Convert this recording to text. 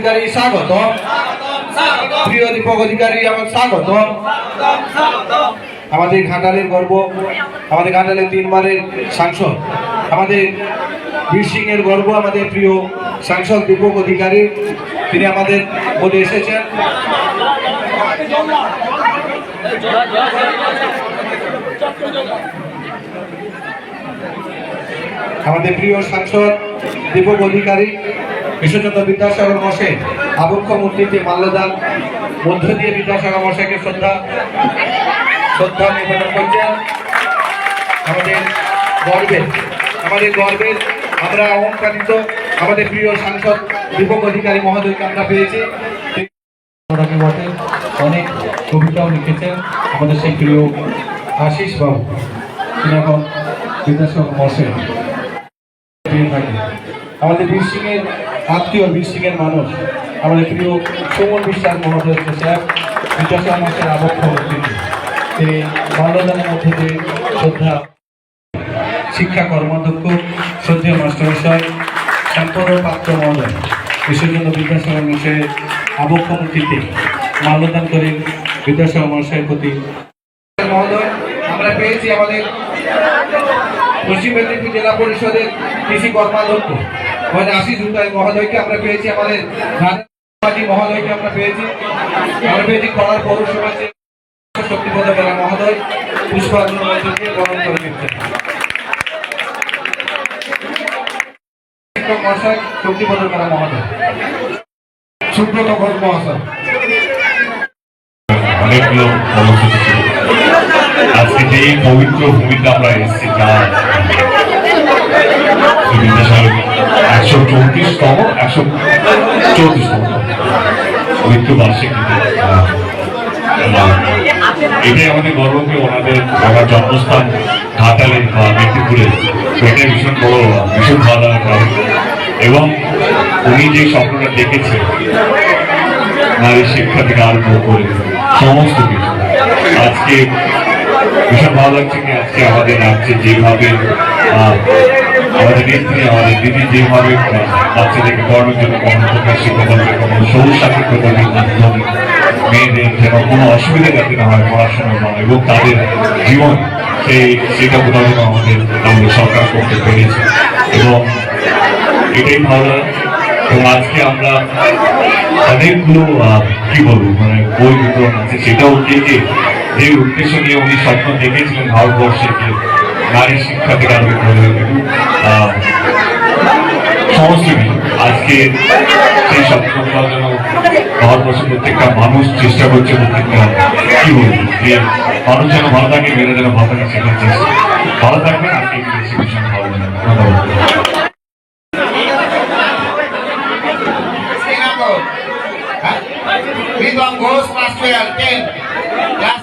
অধিকারী স্বাগত প্রিয় দীপক অধিকারী, আমার স্বাগত আমাদের ঘাটালের গর্ব, আমাদের ঘাটালের তিনবারের সাংসদ, আমাদের বীর এর গর্ব, আমাদের প্রিয় সাংসদ দীপক অধিকারী, তিনি আমাদের মধ্যে এসেছেন। আমাদের প্রিয় সাংসদ দীপক অধিকারী বিশ্বচন্দ্র বিদ্যাসাগর মশাই আবক্ষ মূর্তিতে মাল্যদান। মধ্য দিয়ে বিদ্যাসাগর মশাইকে শ্রদ্ধা শ্রদ্ধা নিবেদন করছেন আমাদের গর্বের আমাদের গর্বের, আমরা অহংকারিত আমাদের প্রিয় সাংসদ দীপক অধিকারী মহোদয়কে আমরা পেয়েছি। বটে, অনেক কবিতাও লিখেছেন। আমাদের সেই প্রিয় আশিস বাবু, তিনি এখন বিদ্যাসাগর মশাই আমাদের বীর সিং এর আত্মীয় বীর এর মানুষ। আমাদের প্রিয় সুমন বিশ্বাস মহোদয় স্যার বিদ্যাসাগর মাসের আবক্ষ অতিথি তিনি মাল্যদানের মধ্যে দিয়ে শ্রদ্ধা, শিক্ষা কর্মাধ্যক্ষ, শ্রদ্ধেয় মাস্টারমশাই শ্যামপর পাত্র মহোদয়। বিশ্বজন্য বিদ্যাসাগর মশাইয়ের আবক্ষ মূর্তিতে মাল্যদান করেন বিদ্যাসাগর মহাশয়ের প্রতি। মহোদয়, আমরা পেয়েছি আমাদের পশ্চিম মেদিনীপুর জেলা পরিষদের কৃষি কর্মাধ্যক্ষ। আমাদের আশিস মহোদয়কে আমরা পেয়েছি, আমাদের মহোদয়কে আমরা পেয়েছি। আমরা পেয়েছি কলার পৌরসভা শক্তিপদ বেলা মহোদয়, পুষ্পাঞ্জলি করে মহাশয় আজকে যে পবিত্র ভূমিতে আমরা এসেছি যা বিদ্যাসাগর একশো চৌত্রিশতম একশো চৌত্রিশতম মৃত্যু বার্ষিকীতে আহ, আহ, এটাই আমাদের গর্বকে ওনাদের ওনার জন্মস্থান ঘাটালে বা মেদিনীপুরে। এটাই ভীষণ বড় ভীষণ ভালো কারণ এবং উনি যে স্বপ্নটা দেখেছেন নারী শিক্ষা থেকে আরম্ভ করে সমস্ত কিছু। আজকে ভীষণ ভালো লাগছে কি আজকে আমাদের রাজ্যে যেভাবে আমাদের নেত্রী, আমাদের দিদি যেভাবে বাচ্চাদেরকে পড়ানোর জন্য গণতন্ত্রের শিক্ষকদের কোনো সমস্যা শিক্ষকদের মাধ্যমে মেয়েদের যেন কোনো অসুবিধা যাতে না হয় পড়াশোনার জন্য এবং তাদের জীবন, সেই সেটা কোথাও যেন আমাদের আমাদের সরকার করতে পেরেছে। এবং এটাই ভালো এবং আজকে আমরা অনেকগুলো কি বলব মানে বই বিতরণ আছে, সেটাও যে যে উদ্দেশ্য নিয়ে উনি স্বপ্ন দেখেছিলেন ভারতবর্ষে যে নারী শিক্ষা থেকে করে সমস্ত আজকে সেই স্বপ্নগুলো যেন ভারতবর্ষের প্রত্যেকটা মানুষ চেষ্টা করছে প্রত্যেকটা কি বলব যে মানুষ যেন ভালো থাকে মেয়েরা যেন ভালো থাকে সেটার চেষ্টা ভালো থাকবেন আজকে ভালো ধন্যবাদ Singapore. Huh? Ridwan Ghosh, class 12, 10. Class